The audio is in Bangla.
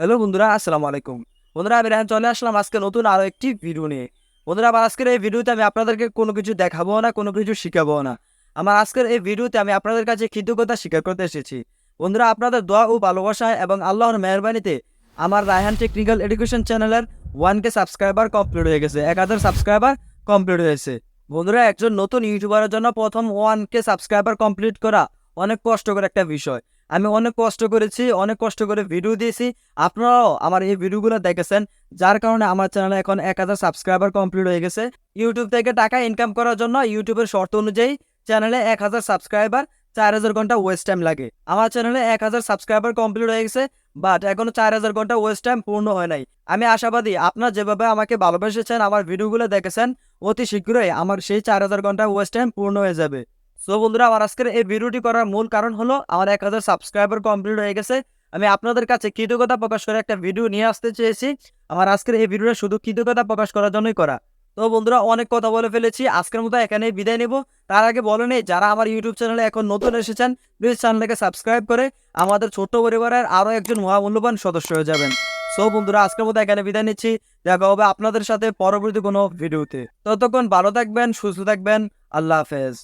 হ্যালো বন্ধুরা, আসসালামু আলাইকুম। বন্ধুরা, আমি রেহান চলে আসলাম আজকে নতুন আরও একটি ভিডিও নিয়ে। বন্ধুরা, আমার আজকের এই ভিডিওতে আমি আপনাদেরকে কোনো কিছু দেখাবো না, কোনো কিছু শিখাবো না। আমার আজকের এই ভিডিওতে আমি আপনাদের কাছে কৃতজ্ঞতা স্বীকার করতে এসেছি। বন্ধুরা, আপনাদের দোয়া ও ভালোবাসা এবং আল্লাহর মেহরবানিতে আমার রায়হান টেকনিক্যাল এডুকেশন চ্যানেলের ওয়ান কে সাবস্ক্রাইবার কমপ্লিট হয়ে গেছে, এক হাজার সাবস্ক্রাইবার কমপ্লিট হয়েছে। বন্ধুরা, একজন নতুন ইউটিউবারের জন্য প্রথম ওয়ান কে সাবস্ক্রাইবার কমপ্লিট করা অনেক কষ্টকর একটা বিষয়। আমি অনেক কষ্ট করেছি, অনেক কষ্ট করে ভিডিও দিয়েছি। আপনারাও আমার এই ভিডিওগুলো দেখেছেন, যার কারণে আমার চ্যানেলে এখন এক হাজার সাবস্ক্রাইবার কমপ্লিট হয়ে গেছে। ইউটিউব থেকে টাকা ইনকাম করার জন্য ইউটিউবের শর্ত অনুযায়ী চ্যানেলে এক হাজার সাবস্ক্রাইবার চার হাজার ঘণ্টা ওয়েস্ট টাইম লাগে। আমার চ্যানেলে এক হাজার সাবস্ক্রাইবার কমপ্লিট হয়ে গেছে বাট এখনও চার হাজার ঘণ্টা ওয়েস্ট টাইম পূর্ণ হয় নাই। আমি আশাবাদী আপনারা যেভাবে আমাকে ভালোবেসেছেন, আমার ভিডিওগুলো দেখেছেন, অতি শীঘ্রই আমার সেই চার হাজার ঘণ্টা ওয়েস্ট টাইম পূর্ণ হয়ে যাবে। সো বন্ধুরা, আমার আজকের এই ভিডিওটি করার মূল কারণ হলো আমার এক হাজার সাবস্ক্রাইবার কমপ্লিট হয়ে গেছে। আমি আপনাদের কাছে কৃতজ্ঞতা প্রকাশ করে একটা ভিডিও নিয়ে আসতে চেয়েছি। আমার আজকের এই ভিডিওটা শুধু কৃতজ্ঞতা প্রকাশ করার জন্যই করা। তো, বন্ধুরা, অনেক কথা বলে ফেলেছি। আজকের মতো এখানেই বিদায় নেব। তার আগে বলে নেই, যারা আমার ইউটিউব চ্যানেলে এখন নতুন এসেছেন প্লিজ চ্যানেলটাকে সাবস্ক্রাইব করে আমাদের ছোট্ট পরিবারের আরও একজন মহামূল্যবান সদস্য হয়ে যাবেন। সো বন্ধুরা, আজকের মতো এখানে বিদায় নিচ্ছি। দেখা হবে আপনাদের সাথে পরবর্তী কোনো ভিডিওতে। ততক্ষণ ভালো থাকবেন, সুস্থ থাকবেন। আল্লাহ হাফেজ।